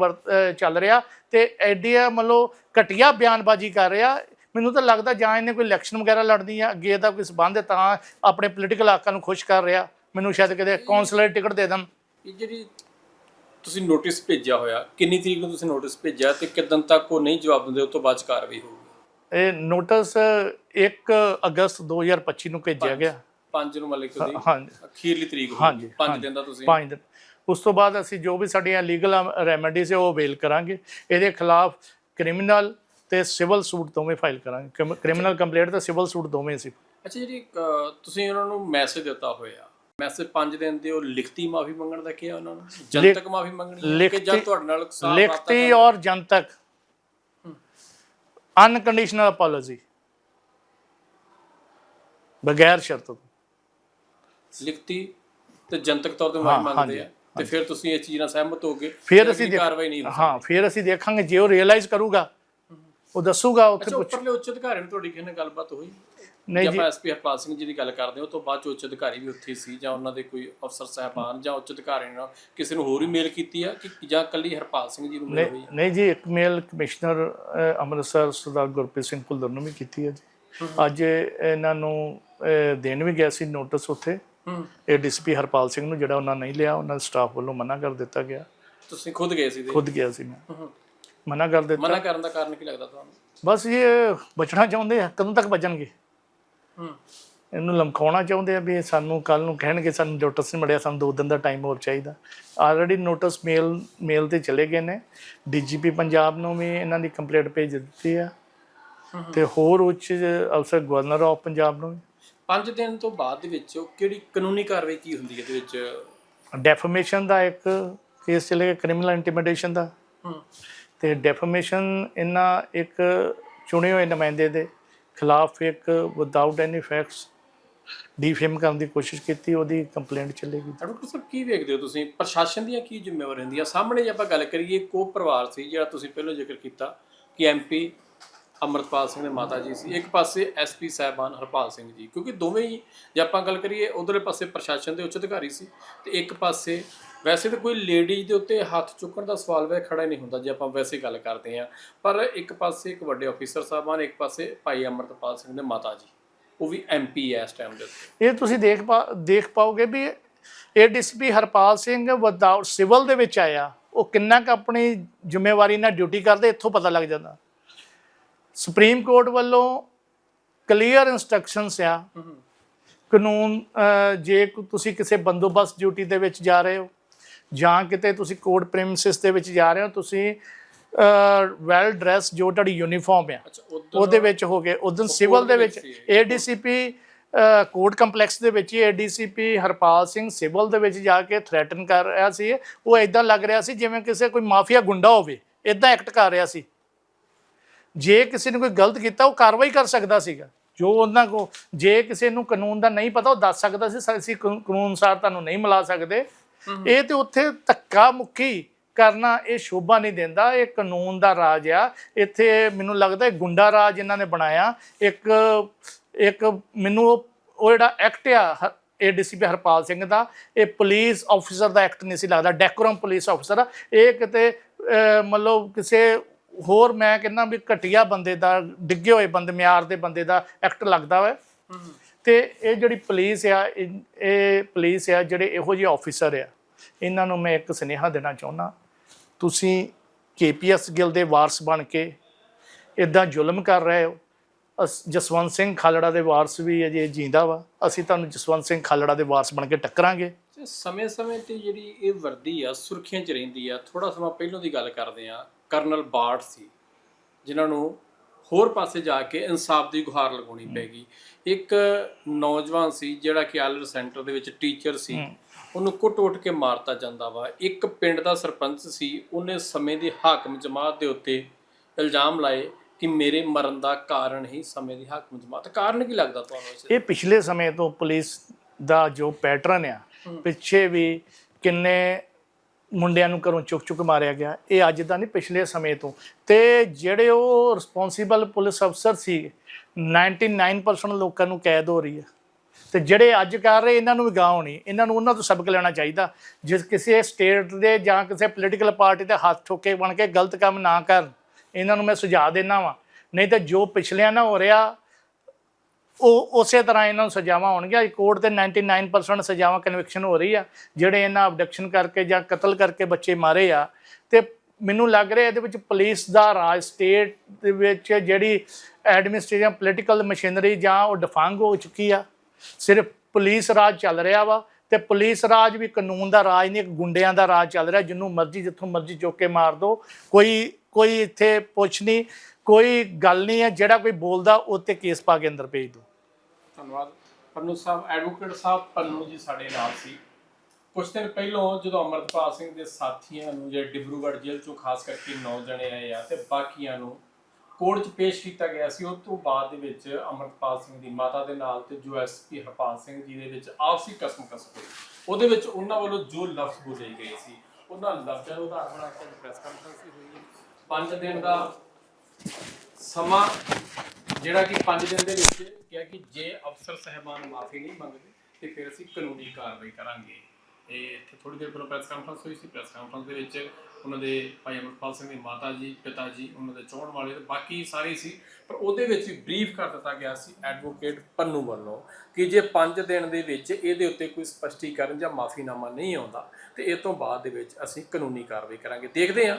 ਚੱਲ ਰਿਹਾ ਤੇ ਐਡੀ ਮਤਲਬ ਘਟੀਆ ਬਿਆਨਬਾਜ਼ੀ ਕਰ ਰਿਹਾ। ਮੈਨੂੰ ਤਾਂ ਲੱਗਦਾ ਜਾਂ ਇਹਨੇ ਕੋਈ ਇਲੈਕਸ਼ਨ ਵਗੈਰਾ ਲੜਨੀ ਆ ਅੱਗੇ ਇਹਦਾ ਕੋਈ ਸਬੰਧ ਹੈ ਤਾਂ ਆਪਣੇ ਪੋਲੀਟੀਕਲ ਆਕਾ ਨੂੰ ਖੁਸ਼ ਕਰ ਰਿਹਾ। ਮੈਨੂੰ ਸ਼ਾਇਦ ਕਿਤੇ ਕੌਂਸਲਰ ਟਿਕਟ ਦੇ ਦੇਣ। ਜਿਹੜੀ ਤੁਸੀਂ ਨੋਟਿਸ ਭੇਜਿਆ ਹੋਇਆ? ਕਿੰਨੀ ਤਰੀਕ ਨੂੰ ਤੁਸੀਂ ਨੋਟਿਸ ਭੇਜਿਆ ਤੇ ਕਿਦਨ ਤੱਕ ਉਹ ਨਹੀਂ ਜਵਾਬ ਦਿੰਦੇ ਉਸ ਤੋਂ ਬਾਅਦ 'ਚ ਕਾਰਵਾਈ ਹੋਊਗੀ? ਇਹ ਨੋਟਿਸ 1 ਅਗਸਤ 2025 ਨੂੰ ਭੇਜਿਆ ਗਿਆ। 5 ਨੂੰ ਮਤਲਬ ਕਿ ਹਾਂਜੀ। ਅਖੀਰਲੀ ਤਰੀਕ ਹਾਂਜੀ, ਹੋਊਗੀ 5 ਹਾਂਜੀ। ਦਿਨ ਦਾ ਤੁਸੀਂ? ਪੰਜ ਦਿਨ। ਉਸ ਤੋਂ ਬਾਅਦ ਅਸੀਂ ਜੋ ਵੀ ਸਾਡੀਆਂ ਲੀਗਲ ਰੈਮੇਡੀਜ਼ ਹੈ ਉਹ ਅਵੇਲ ਕਰਾਂਗੇ। ਇਹਦੇ ਖਿਲਾਫ ਕ੍ਰਿਮੀਨਲ ਤੇ ਸਿਵਲ ਸੂਟ ਦੋਵੇਂ ਫਾਈਲ ਕਰਾਂਗੇ। ਕ੍ਰਿਮੀਨਲ ਕੰਪਲੇਂਟ ਤੇ ਸਿਵਲ ਸੂਟ ਦੋਵੇਂ ਸੀ। ਅੱਛਾ ਜਿਹੜੀ ਤੁਸੀਂ ਉਹਨਾਂ ਨੂੰ ਮੈਸੇਜ ਦਿੱਤਾ ਹੋਇਆ ਮੈਸੇਜ 5 ਦਿਨ ਦੇ ਉਹ ਲਿਖਤੀ ਮਾਫੀ ਮੰਗਣ ਦਾ ਕਿਹਾ ਉਹਨਾਂ ਨੂੰ ਜਨਤਕ ਮਾਫੀ ਮੰਗਣੀ ਹੈ ਕਿ ਲਿਖਤੀ- ਜਾਂ ਤੁਹਾਡੇ ਨਾਲ ਸਾਫ਼ ਲਿਖਤੀ ਔਰ ਜਨਤਕ। ਅਨਕੰਡੀਸ਼ਨਲ ਅਪੋਲੋਜੀ ਬਗੈਰ ਸ਼ਰਤ ਤੋਂ। ਲਿਖਤੀ ਤੇ ਜਨਤਕ ਤੌਰ ਤੇ ਮਾਫੀ ਮੰਗਦੇ ਆ। ਤੇ ਫਿਰ ਤੁਸੀਂ ਇਸ ਚੀਜ਼ ਨਾਲ ਸਹਿਮਤ ਹੋਗੇ ਫਿਰ ਅਸੀਂ ਕਾਰਵਾਈ ਨਹੀਂ ਹਾਂ ਫਿਰ ਅਸੀਂ ਦੇਖਾਂਗੇ ਜੇ ਉਹ ਰਿਅਲਾਈਜ਼ ਕਰੂਗਾ ਉਹ ਦੱਸੂਗਾ ਉੱਥੇ ਪੁੱਛ ਉੱਪਰਲੇ ਉੱਚ ਅਧਿਕਾਰੀ ਨਾਲ ਤੁਹਾਡੀ ਕਿਸੇ ਨਾਲ ਗੱਲਬਾਤ ਹੋਈ? ਨਹੀਂ ਜੇ ਆਪਾਂ ਐਸਪੀ ਹਰਪਾਲ ਸਿੰਘ ਜੀ ਦੀ ਗੱਲ ਕਰਦੇ ਹਾਂ ਉਹ ਤੋਂ ਬਾਅਦ ਚ ਉੱਚ ਅਧਿਕਾਰੀ ਵੀ ਉੱਥੇ ਸੀ ਜਾਂ ਉਹਨਾਂ ਦੇ ਕੋਈ ਅਫਸਰ ਸਹਿਬਾਨ ਜਾਂ ਉੱਚ ਅਧਿਕਾਰੀ ਨਾਲ ਕਿਸੇ ਨੂੰ ਹੋਰ ਹੀ ਮੇਲ ਕੀਤੀ ਆ ਕਿ ਜਾਂ ਕੱਲੀ ਹਰਪਾਲ ਸਿੰਘ ਜੀ ਨੂੰ ਮੇਲ ਹੋਈ ਨਹੀਂ ਨਹੀਂ ਜੀ ਇੱਕ ਮੇਲ ਕਮਿਸ਼ਨਰ ਅੰਮ੍ਰਿਤਸਰ ਸਰਦਾਰ ਗੁਰਪ੍ਰੀਤ ਸਿੰਘ ਭੁੱਲਰ ਨੂੰ ਵੀ ਕੀਤੀ ਹੈ ਜੀ ਅੱਜ ਇਹਨਾਂ ਨੂੰ ਦੇਣ ਵੀ ਗਿਆ ਸੀ ਨੋਟਿਸ ਉੱਥੇ। ਇਹ ਡੀਸੀਪੀ ਹਰਪਾਲ ਸਿੰਘ ਨੂੰ ਜਿਹੜਾ ਉਹਨਾਂ ਨਹੀਂ ਲਿਆ ਉਹਨਾਂ ਦੇ ਸਟਾਫ ਵੱਲੋਂ ਮਨਾ ਕਰ ਦਿੱਤਾ ਗਿਆ। ਤੁਸੀਂ ਖੁਦ ਗਏ ਸੀ ਖੁਦ ਗਿਆ ਸੀ ਮੈਂ। ਮਨਾ ਕਰ ਦਿੱਤਾ। ਮਨਾ ਕਰਨ ਦਾ ਕਾਰਨ ਕੀ ਲੱਗਦਾ ਤੁਹਾਨੂੰ? ਬਸ ਇਹ ਬਚਣਾ ਚਾਹੁੰਦੇ ਆ ਕਦੋਂ ਤੱਕ ਬਚਣਗੇ? ਇਹਨੂੰ ਲਮਕਾਉਣਾ ਚਾਹੁੰਦੇ ਆ ਵੀ ਸਾਨੂੰ ਕੱਲ ਨੂੰ ਕਹਿਣਗੇ ਸਾਨੂੰ ਨੋਟਿਸ ਨਹੀਂ ਮਿਲਿਆ ਸਾਨੂੰ ਦੋ ਦਿਨ ਦਾ ਟਾਈਮ ਹੋਰ ਚਾਹੀਦਾ। ਆਲਰੇਡੀ ਨੋਟਿਸ ਮੇਲ ਮੇਲ ਤੇ ਚਲੇ ਗਏ ਨੇ। ਡੀਜੀਪੀ ਪੰਜਾਬ ਨੂੰ ਵੀ ਇਹਨਾਂ ਦੀ ਕੰਪਲੇਂਟ ਭੇਜ ਦਿੱਤੀ ਆ। ਤੇ ਹੋਰ ਉੱਚ ਅਫਸਰ ਗਵਰਨਰ ਆਫ ਪੰਜਾਬ ਨੂੰ ਪੰਜ ਦਿਨ ਤੋਂ ਬਾਅਦ ਦੇ ਵਿੱਚ ਉਹ ਕਿਹੜੀ ਕਾਨੂੰਨੀ ਕਾਰਵਾਈ ਕੀ ਹੁੰਦੀ ਹੈ ਇਹਦੇ ਵਿੱਚ? ਡੈਫਰਮੇਸ਼ਨ ਦਾ ਇੱਕ ਕੇਸ ਚਲੇਗਾ ਕ੍ਰਿਮੀਨਲ ਇੰਟੀਮੀਡੇਸ਼ਨ ਦਾ। ਤੇ ਡੈਫਰਮੇਸ਼ਨ ਇਹਨਾਂ ਇੱਕ ਚੁਣੇ ਹੋਏ ਨੁਮਾਇੰਦੇ ਦੇ ਖਿਲਾਫ ਇੱਕ ਵਿਦਆਊਟ ਐਨੀ ਫੈਕਟਸ ਡੀਫੇਮ ਕਰਨ ਦੀ ਕੋਸ਼ਿਸ਼ ਕੀਤੀ, ਉਹਦੀ ਕੰਪਲੇਂਟ ਚੱਲੇਗੀ। ਡਾਕਟਰ ਸਾਹਿਬ, ਕੀ ਵੇਖਦੇ ਹੋ ਤੁਸੀਂ? ਪ੍ਰਸ਼ਾਸਨ ਦੀਆਂ ਕੀ ਜ਼ਿੰਮੇਵਾਰੀ ਹੁੰਦੀਆਂ? ਸਾਹਮਣੇ ਜੇ ਆਪਾਂ ਗੱਲ ਕਰੀਏ ਕੋ ਪਰਿਵਾਰ ਸੀ ਜਿਹੜਾ ਤੁਸੀਂ ਪਹਿਲਾਂ ਜ਼ਿਕਰ ਕੀਤਾ ਕਿ ਐਮਪੀ ਅਮਰਤਪਾਲ ਸਿੰਘ ਦੇ ਮਾਤਾ ਜੀ ਸੀ। ਇੱਕ ਪਾਸੇ ਐਸਪੀ ਸਾਹਿਬਾਨ ਹਰਪਾਲ ਸਿੰਘ ਜੀ, ਕਿਉਂਕਿ ਦੋਵੇਂ ਹੀ ਜੇ ਆਪਾਂ ਗੱਲ ਕਰੀਏ, ਉਧਰਲੇ ਪਾਸੇ ਪ੍ਰਸ਼ਾਸਨ ਦੇ ਉੱਚ ਅਧਿਕਾਰੀ ਸੀ ਤੇ ਇੱਕ ਪਾਸੇ ਵੈਸੇ ਤਾਂ ਕੋਈ ਲੇਡੀਜ਼ ਦੇ ਉੱਤੇ ਹੱਥ ਚੁੱਕਣ ਦਾ ਸਵਾਲ ਵੇ ਖੜਾ ਹੀ ਨਹੀਂ ਹੁੰਦਾ ਜੇ ਆਪਾਂ ਵੈਸੇ ਗੱਲ ਕਰਦੇ ਹਾਂ। ਪਰ ਇੱਕ ਪਾਸੇ ਇੱਕ ਵੱਡੇ ਅਫੀਸਰ ਸਾਹਿਬਾਨ, ਇੱਕ ਪਾਸੇ ਭਾਈ ਅਮਰਤਪਾਲ ਸਿੰਘ ਦੇ ਮਾਤਾ ਜੀ। ਉਹ ਵੀ ਐਮਪੀ ਹੈ ਇਸ ਟਾਈਮ ਦੇ ਉੱਤੇ। ਇਹ ਤੁਸੀਂ ਦੇਖ ਪਾ, ਦੇਖ ਪਾਓਗੇ ਵੀ ADCP Harpal Singh without civil ਦੇ ਵਿੱਚ ਆਇਆ। ਉਹ ਕਿੰਨਾ ਕੁ ਆਪਣੀ ਜ਼ਿੰਮੇਵਾਰੀ ਨਾਲ ਡਿਊਟੀ ਕਰਦੇ, ਇੱਥੋਂ ਪਤਾ ਲੱਗ ਜਾਂਦਾ। ਸੁਪਰੀਮ ਕੋਰਟ ਵੱਲੋਂ ਕਲੀਅਰ ਇਨਸਟਰਕਸ਼ਨਸ ਆ। ਕਾਨੂੰਨ ਜੇ ਤੁਸੀਂ ਕਿਸੇ ਬੰਦੋਬਸਤ ਡਿਊਟੀ ਦੇ ਵਿੱਚ ਜਾ ਰਹੇ ਹੋ ਜਾਂ ਕਿਤੇ ਤੁਸੀਂ ਕੋਰਟ ਪ੍ਰੈਮਿਸਿਸ ਦੇ ਵਿੱਚ ਜਾ ਰਹੇ ਹੋ ਤੁਸੀਂ ਵੈਲ ਡਰੈਸ ਜੋ ਤੁਹਾਡੀ ਯੂਨੀਫਾਰਮ ਆ ਉਹਦੇ ਵਿੱਚ ਹੋ ਗਏ। ਉਦੋਂ ਸਿਵਲ ਦੇ ਵਿੱਚ ਸੀ ਏਡੀਸੀਪੀ ਕੋਰਟ ਕੰਪਲੈਕਸ ਦੇ ਵਿੱਚ ਹੀ ਏਡੀਸੀਪੀ ਹਰਪਾਲ ਸਿੰਘ ਸਿਵਲ ਦੇ ਵਿੱਚ ਜਾ ਕੇ ਥ੍ਰੈਟਨ ਕਰ ਰਿਹਾ ਸੀ। ਉਹ ਇਦਾਂ ਲੱਗ ਰਿਹਾ ਸੀ ਜਿਵੇਂ ਕਿਸੇ ਕੋਈ ਮਾਫੀਆ ਗੁੰਡਾ ਹੋਵੇ ਇਦਾਂ ਐਕਟ ਕਰ ਰਿਹਾ ਸੀ। ਜੇ ਕਿਸੇ ਨੇ ਕੋਈ ਗਲਤ ਕੀਤਾ ਉਹ ਕਾਰਵਾਈ ਕਰ ਸਕਦਾ ਸੀਗਾ। ਜੋ ਉਹਨਾਂ ਕੋ ਜੇ ਕਿਸੇ ਨੂੰ ਕਾਨੂੰਨ ਦਾ ਨਹੀਂ ਪਤਾ ਉਹ ਦੱਸ ਸਕਦਾ ਸੀ "ਸਰ, ਅਸੀਂ ਕਾਨੂੰਨ ਅਨੁਸਾਰ ਤੁਹਾਨੂੰ ਨਹੀਂ ਮਿਲਾ ਸਕਦੇ। ਇਹ ਤੇ ਉੱਥੇ ਧੱਕਾ ਮੁੱਕੀ ਕਰਨਾ ਇਹ ਸ਼ੋਭਾ ਨਹੀਂ ਦਿੰਦਾ। ਇਹ ਕਾਨੂੰਨ ਦਾ ਰਾਜ ਆ। ਇੱਥੇ ਮੈਨੂੰ ਲੱਗਦਾ ਇਹ ਗੁੰਡਾ ਰਾਜ ਇਹਨਾਂ ਨੇ ਬਣਾਇਆ। ਇੱਕ ਇੱਕ ਮੈਨੂੰ ਉਹ ਉਹ ਜਿਹੜਾ ਐਕਟ ਆ ਏਡੀਸੀਪੀ ਹਰਪਾਲ ਸਿੰਘ ਦਾ। ਇਹ ਪੁਲਿਸ ਆਫੀਸਰ ਦਾ ਐਕਟ ਨਹੀਂ ਸੀ ਲੱਗਦਾ। ਡੈਕੋਰਮ ਪੁਲਿਸ ਆਫੀਸਰ ਇਹ ਕਿਤੇ ਮਤਲਬ ਕਿਸੇ ਹੋਰ ਮੈਂ ਕਹਿੰਦਾ ਵੀ ਘਟੀਆ ਬੰਦੇ ਦਾ, ਡਿੱਗੇ ਹੋਏ ਬੰਦੇ, ਮਿਆਰ ਦੇ ਬੰਦੇ ਦਾ ਐਕਟ ਲੱਗਦਾ ਵਾ। ਹੂੰ ਤੇ ਇਹ ਜਿਹੜੀ ਪੁਲਿਸ ਆ, ਇਹ ਇਹ ਪੁਲਿਸ ਆ ਜਿਹੜੇ ਇਹੋ ਜਿਹੇ ਆਫੀਸਰ ਆ, ਇਹਨਾਂ ਨੂੰ ਮੈਂ ਇੱਕ ਸੁਨੇਹਾ ਦੇਣਾ ਚਾਹੁੰਦਾ। ਤੁਸੀਂ ਕੇਪੀਐਸ ਗਿੱਲ ਦੇ ਵਾਰਸ ਬਣ ਕੇ ਇਦਾਂ ਜ਼ੁਲਮ ਕਰ ਰਹੇ ਹੋ। ਅਸ- ਜਸਵੰਤ ਸਿੰਘ ਖਾਲੜਾ ਦੇ ਵਾਰਸ ਵੀ ਅਜੇ ਜਿੰਦਾ ਵਾ। ਅਸੀਂ ਤੁਹਾਨੂੰ ਜਸਵੰਤ ਸਿੰਘ ਖਾਲੜਾ ਦੇ ਵਾਰਸ ਬਣ ਕੇ ਟੱਕਰਾਂਗੇ। ਸਮੇਂ-ਸਮੇਂ ਤੇ ਜਿਹੜੀ ਇਹ ਵਰਦੀ ਆ, ਸੁਰਖੀਆਂ 'ਚ ਰਹਿੰਦੀ ਆ। ਥੋੜਾ ਸਮਾਂ ਪਹਿਲਾਂ ਦੀ ਗੱਲ ਕਰਦੇ ਆ ਕਰਨਲ ਬਾਟ ਸੀ ਜਿਨ੍ਹਾਂ ਨੂੰ ਹੋਰ ਪਾਸੇ ਜਾ ਕੇ ਇਨਸਾਫ ਦੀ ਗੁਹਾਰ ਲਗਾਉਣੀ ਪੈਗੀ। ਇੱਕ ਨੌਜਵਾਨ ਸੀ ਜਿਹੜਾ ਕਿ ਆਲਰ ਸੈਂਟਰ ਦੇ ਵਿੱਚ ਟੀਚਰ ਸੀ ਉਹਨੂੰ ਕੁੱਟ-ਕੁੱਟ ਕੇ ਮਾਰਤਾ ਜਾਂਦਾ ਵਾ। ਇੱਕ ਪਿੰਡ ਦਾ ਸਰਪੰਚ ਸੀ ਉਹਨੇ ਸਮੇਂ ਦੀ ਹਾਕਮ ਜਮਾਤ ਦੇ ਉੱਤੇ ਇਲਜ਼ਾਮ ਲਾਏ ਕਿ ਮੇਰੇ ਮਰਨ ਦਾ ਕਾਰਨ ਹੀ ਸਮੇਂ ਦੀ ਹਾਕਮ ਜਮਾਤ। ਕਾਰਨ ਕੀ ਲੱਗਦਾ ਤੁਹਾਨੂੰ ਇਹ ਪਿਛਲੇ ਸਮੇਂ ਤੋਂ ਪੁਲਿਸ ਦਾ ਜੋ ਪੈਟਰਨ ਆ ਪਿੱਛੇ ਵੀ ਕਿੰਨੇ ਮੁੰਡਿਆਂ ਨੂੰ ਘਰੋਂ ਚੁੱਕ ਚੁੱਕ ਮਾਰਿਆ ਗਿਆ। ਇਹ ਅੱਜ ਦਾ ਨਹੀਂ, ਪਿਛਲੇ ਸਮੇਂ ਤੋਂ। ਤੇ ਜਿਹੜੇ ਉਹ ਰਿਸਪੌਂਸੀਬਲ ਪੁਲਿਸ ਅਫਸਰ ਸੀ 99% ਲੋਕਾਂ ਨੂੰ ਕੈਦ ਹੋ ਰਹੀ ਹੈ। ਤੇ ਜਿਹੜੇ ਅੱਜ ਕਰ ਰਹੇ, ਇਹਨਾਂ ਨੂੰ ਵੀ ਗਾਹ ਹੋਣੀ। ਇਹਨਾਂ ਨੂੰ ਉਹਨਾਂ ਤੋਂ ਸਬਕ ਲੈਣਾ ਚਾਹੀਦਾ। ਜਿਸ ਕਿਸੇ ਸਟੇਟ ਦੇ ਜਾਂ ਕਿਸੇ ਪੋਲੀਟੀਕਲ ਪਾਰਟੀ ਦੇ ਹੱਥ ਠੋਕੇ ਬਣ ਕੇ ਗਲਤ ਕੰਮ ਨਾ ਕਰਨ, ਇਹਨਾਂ ਨੂੰ ਮੈਂ ਸੁਝਾਅ ਦੇਣਾ ਵਾਂ। ਨਹੀਂ ਤਾਂ ਜੋ ਪਿਛਲਿਆਂ ਨਾਲ ਹੋ ਰਿਹਾ ਉਹ ਉਸੇ ਤਰ੍ਹਾਂ ਇਹਨਾਂ ਨੂੰ ਸਜ਼ਾਵਾਂ ਹੋਣਗੀਆਂ। ਕੋਰਟ ਤੇ 99% ਸਜ਼ਾਵਾਂ ਕਨਵਿਕਸ਼ਨ ਹੋ ਰਹੀ ਆ। ਜਿਹੜੇ ਇਹਨਾਂ ਅਬਡਕਸ਼ਨ ਕਰਕੇ ਜਾਂ ਕਤਲ ਕਰਕੇ ਬੱਚੇ ਮਾਰੇ ਆ। ਤੇ ਮੈਨੂੰ ਲੱਗ ਰਿਹਾ ਇਹਦੇ ਵਿੱਚ ਪੁਲਿਸ ਦਾ ਰਾਜ ਸਟੇਟ ਦੇ ਵਿੱਚ ਜਿਹੜੀ ਐਡਮਿਨਿਸਟ੍ਰੇਸ਼ਨ ਪੋਲੀਟੀਕਲ ਮਸ਼ੀਨਰੀ ਜਾਂ ਉਹ ਡਿਫੰਗ ਹੋ ਚੁੱਕੀ ਆ। ਸਿਰਫ ਪੁਲਿਸ ਰਾਜ ਚੱਲ ਰਿਹਾ ਵਾ। ਤੇ ਪੁਲਿਸ ਰਾਜ ਵੀ ਕਾਨੂੰਨ ਦਾ ਰਾਜ ਨਹੀਂ, ਇੱਕ ਗੁੰਡਿਆਂ ਦਾ ਰਾਜ ਚੱਲ ਰਿਹਾ। ਜਿੰਨੂੰ ਮਰਜ਼ੀ, ਜਿੱਥੋਂ ਮਰਜ਼ੀ ਚੁੱਕ ਕੇ ਮਾਰ ਦੋ। ਕੋਈ ਕੋਈ ਇੱਥੇ ਪੁੱਛ ਨਹੀਂ, ਕੋਈ ਗੱਲ ਨਹੀਂ ਹੈ, ਜਿਹੜਾ ਕੋਈ ਬੋਲਦਾ ਉਹ ਤੇ ਕੇਸ ਪਾ ਕੇ ਅੰਦਰ ਭੇਜ ਦੋ। ਧੰਨਵਾਦ। ਪੰਨੂ ਸਾਹਿਬ, ਐਡਵੋਕੇਟ ਸਾਹਿਬ ਪੰਨੂ ਜੀ ਸਾਡੇ ਨਾਲ ਸੀ। ਕੁਝ ਦਿਨ ਪਹਿਲਾਂ ਜਦੋਂ ਅਮਰਪਾਲ ਸਿੰਘ ਦੇ ਸਾਥੀਆਂ ਨੂੰ ਜਿਹੜੇ ਡਿਬਰੂਗੜ੍ਹ ਜੇਲ੍ਹ ਚੋਂ ਖਾਸ ਕਰਕੇ 9 ਜਣੇ ਆਏ ਆ ਤੇ ਬਾਕੀਆਂ ਨੂੰ ਕੋਰਟ 'ਚ ਪੇਸ਼ ਕੀਤਾ ਗਿਆ ਸੀ, ਉਸ ਤੋਂ ਬਾਅਦ ਦੇ ਵਿੱਚ ਅਮਰਪਾਲ ਸਿੰਘ ਦੀ ਮਾਤਾ ਦੇ ਨਾਲ ਤੇ ਜੋ ਐਸਪੀ ਹਰਪਾਲ ਸਿੰਘ ਜੀ ਦੇ ਵਿੱਚ ਆਪਸੀ ਕਸਮ ਕਸ ਹੋਈ, ਉਹਦੇ ਵਿੱਚ ਉਹਨਾਂ ਵੱਲੋਂ ਜੋ ਲਫ਼ਜ਼ ਬੋਲੇ ਗਏ ਸੀ, ਉਹਨਾਂ ਲਫ਼ਜ਼ਾਂ ਨੂੰ ਉਦਾਹਰਨ ਬਣਾ ਕੇ ਪ੍ਰੈਸ ਕਾਨਫਰੰਸ ਹੋਈ ਪੰਜ ਦਿਨ ਦਾ ਸਮਾਂ ਜਿਹੜਾ ਕਿ 5 ਦਿਨ ਦੇ ਵਿੱਚ ਕਿਹਾ ਕਿ ਜੇ ਅਫਸਰ ਸਹਿਬਾਨ ਮਾਫੀ ਨਹੀਂ ਮੰਗਦੇ, ਤੇ ਫਿਰ ਅਸੀਂ ਕਾਨੂੰਨੀ ਕਾਰਵਾਈ ਕਰਾਂਗੇ। ਇਹ ਇੱਥੇ ਥੋੜੀ ਦੇਰ ਪਹਿਲਾਂ ਪ੍ਰੈਸ ਕਾਨਫਰੰਸ ਹੋਈ ਸੀ। ਪ੍ਰੈਸ ਕਾਨਫਰੰਸ ਦੇ ਵਿੱਚ ਉਹਨਾਂ ਦੇ ਭਾਈ ਅਮਰਪਾਲ ਸਿੰਘ ਦੀ ਮਾਤਾ ਜੀ, ਪਿਤਾ ਜੀ, ਉਹਨਾਂ ਦੇ ਚੋਣ ਵਾਲੇ ਤੇ ਬਾਕੀ ਸਾਰੇ ਸੀ। ਪਰ ਉਹਦੇ ਵਿੱਚ ਵੀ ਬਰੀਫ ਕਰ ਦਿੱਤਾ ਗਿਆ ਸੀ ਐਡਵੋਕੇਟ ਪੰਨੂ ਵੱਲੋਂ ਕਿ ਜੇ 5 ਦਿਨ ਦੇ ਵਿੱਚ ਇਹਦੇ ਉੱਤੇ ਕੋਈ ਸਪਸ਼ਟੀਕਰਨ ਜਾਂ ਮਾਫੀਨਾਮਾ ਨਹੀਂ ਆਉਂਦਾ, ਤੇ ਇਹ ਤੋਂ ਬਾਅਦ ਦੇ ਵਿੱਚ ਅਸੀਂ ਕਾਨੂੰਨੀ ਕਾਰਵਾਈ ਕਰਾਂਗੇ। ਦੇਖਦੇ ਹਾਂ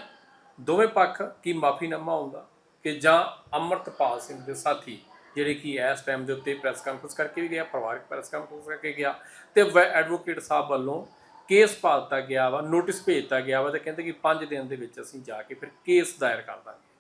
ਦੋਵੇਂ ਪੱਖ ਕੀ ਮਾਫੀਨਾਮਾ ਆਉਂਦਾ ਕਿ ਜਾਂ ਅਮਰਤਪਾਲ ਸਿੰਘ ਦੇ ਸਾਥੀ, ਜਿਹੜੇ ਕਿ ਇਸ ਟਾਈਮ ਦੇ ਉੱਤੇ ਪ੍ਰੈਸ ਕਾਨਫਰੰਸ ਕਰਕੇ ਵੀ ਗਿਆ, ਪਰਿਵਾਰਕ ਪ੍ਰੈਸ ਕਾਨਫਰੰਸ ਕਰਕੇ ਗਿਆ, ਤੇ ਵ- ਐਡਵੋਕੇਟ ਸਾਹਿਬ ਵੱਲੋਂ ਕੇਸ ਪਾ ਦਿੱਤਾ ਗਿਆ ਵਾ ਨੋਟਿਸ ਭੇਜ ਦਿੱਤਾ ਗਿਆ ਵਾ ਤੇ ਕਹਿੰਦੇ ਕਿ 5 ਦਿਨ ਦੇ ਵਿੱਚ ਅਸੀਂ ਜਾ ਕੇ ਫਿਰ ਕੇਸ ਦਾਇਰ ਕਰ ਦਾਂਗੇ।